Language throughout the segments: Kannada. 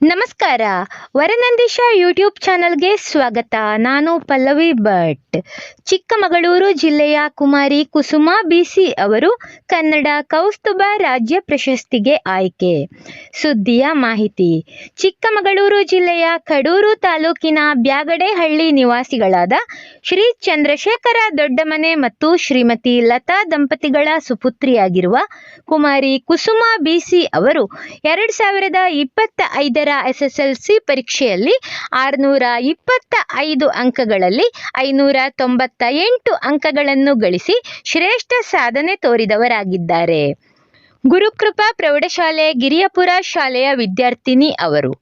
ನಮಸ್ಕಾರ. ವರನಂದೀಶ ಯೂಟ್ಯೂಬ್ ಚಾನಲ್ಗೆ ಸ್ವಾಗತ. ನಾನು ಪಲ್ಲವಿ ಭಟ್. ಚಿಕ್ಕಮಗಳೂರು ಜಿಲ್ಲೆಯ ಕುಮಾರಿ ಕುಸುಮಾ ಬಿಸಿ ಅವರು ಕನ್ನಡ ಕೌಸ್ತುಭ ರಾಜ್ಯ ಪ್ರಶಸ್ತಿಗೆ ಆಯ್ಕೆ. ಸುದ್ದಿಯ ಮಾಹಿತಿ. ಚಿಕ್ಕಮಗಳೂರು ಜಿಲ್ಲೆಯ ಕಡೂರು ತಾಲೂಕಿನ ಬ್ಯಾಗಡೆಹಳ್ಳಿ ನಿವಾಸಿಗಳಾದ ಶ್ರೀ ಚಂದ್ರಶೇಖರ ದೊಡ್ಡಮನೆ ಮತ್ತು ಶ್ರೀಮತಿ ಲತಾ ದಂಪತಿಗಳ ಸುಪುತ್ರಿಯಾಗಿರುವ ಕುಮಾರಿ ಕುಸುಮಾ ಬಿಸಿ ಅವರು ಎರಡು ಸಾವಿರದ ಇಪ್ಪತ್ತ ಐದರ ಎಸ್ ಎಸ್ ಎಲ್ ಸಿ ಪರೀಕ್ಷೆಯಲ್ಲಿ ಆರುನೂರ ಇಪ್ಪತ್ತ ಐದು ಅಂಕಗಳಲ್ಲಿ ಐನೂರ ತೊಂಬತ್ತ ಎಂಟು ಅಂಕಗಳನ್ನು ಗಳಿಸಿ ಶ್ರೇಷ್ಠ ಸಾಧನೆ ತೋರಿದವರಾಗಿದ್ದಾರೆ. ಗುರುಕೃಪಾ ಪ್ರೌಢಶಾಲೆ ಗಿರಿಯಪುರ ಶಾಲೆಯ ವಿದ್ಯಾರ್ಥಿನಿ ಅವರು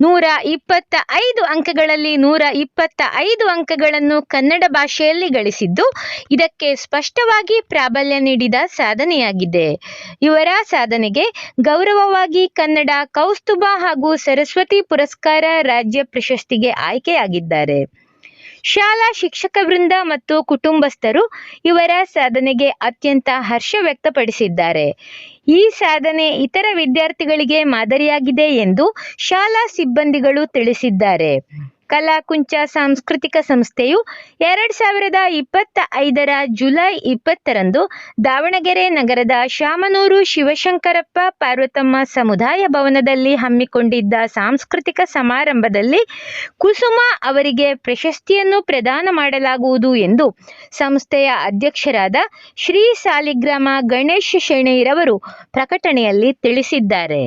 ನೂರ ಇಪ್ಪತ್ತ ಐದು ಅಂಕಗಳಲ್ಲಿ ನೂರ ಇಪ್ಪತ್ತ ಐದು ಅಂಕಗಳನ್ನು ಕನ್ನಡ ಭಾಷೆಯಲ್ಲಿ ಗಳಿಸಿದ್ದು, ಇದಕ್ಕೆ ಸ್ಪಷ್ಟವಾಗಿ ಪ್ರಾಬಲ್ಯ ನೀಡಿದ ಸಾಧನೆಯಾಗಿದೆ. ಇವರ ಸಾಧನೆಗೆ ಗೌರವವಾಗಿ ಕನ್ನಡ ಕೌಸ್ತುಭ ಹಾಗೂ ಸರಸ್ವತಿ ಪುರಸ್ಕಾರ ರಾಜ್ಯ ಪ್ರಶಸ್ತಿಗೆ ಆಯ್ಕೆಯಾಗಿದ್ದಾರೆ. ಶಾಲಾ ಶಿಕ್ಷಕ ವೃಂದ ಮತ್ತು ಕುಟುಂಬಸ್ಥರು ಇವರ ಸಾಧನೆಗೆ ಅತ್ಯಂತ ಹರ್ಷ ವ್ಯಕ್ತಪಡಿಸಿದ್ದಾರೆ. ಈ ಸಾಧನೆ ಇತರ ವಿದ್ಯಾರ್ಥಿಗಳಿಗೆ ಮಾದರಿಯಾಗಿದೆ ಎಂದು ಶಾಲಾ ಸಿಬ್ಬಂದಿಗಳು ತಿಳಿಸಿದ್ದಾರೆ. ಕಲಾಕುಂಚ ಸಾಂಸ್ಕೃತಿಕ ಸಂಸ್ಥೆಯು ಎರಡು ಸಾವಿರದ ಇಪ್ಪತ್ತ ಐದರ ಜುಲೈ ಇಪ್ಪತ್ತರಂದು ದಾವಣಗೆರೆ ನಗರದ ಶಾಮನೂರು ಶಿವಶಂಕರಪ್ಪ ಪಾರ್ವತಮ್ಮ ಸಮುದಾಯ ಭವನದಲ್ಲಿ ಹಮ್ಮಿಕೊಂಡಿದ್ದ ಸಾಂಸ್ಕೃತಿಕ ಸಮಾರಂಭದಲ್ಲಿ ಕುಸುಮ ಅವರಿಗೆ ಪ್ರಶಸ್ತಿಯನ್ನು ಪ್ರದಾನ ಮಾಡಲಾಗುವುದು ಎಂದು ಸಂಸ್ಥೆಯ ಅಧ್ಯಕ್ಷರಾದ ಶ್ರೀ ಸಾಲಿಗ್ರಾಮ ಗಣೇಶ್ ಶೆಣೈರವರು ಪ್ರಕಟಣೆಯಲ್ಲಿ ತಿಳಿಸಿದ್ದಾರೆ.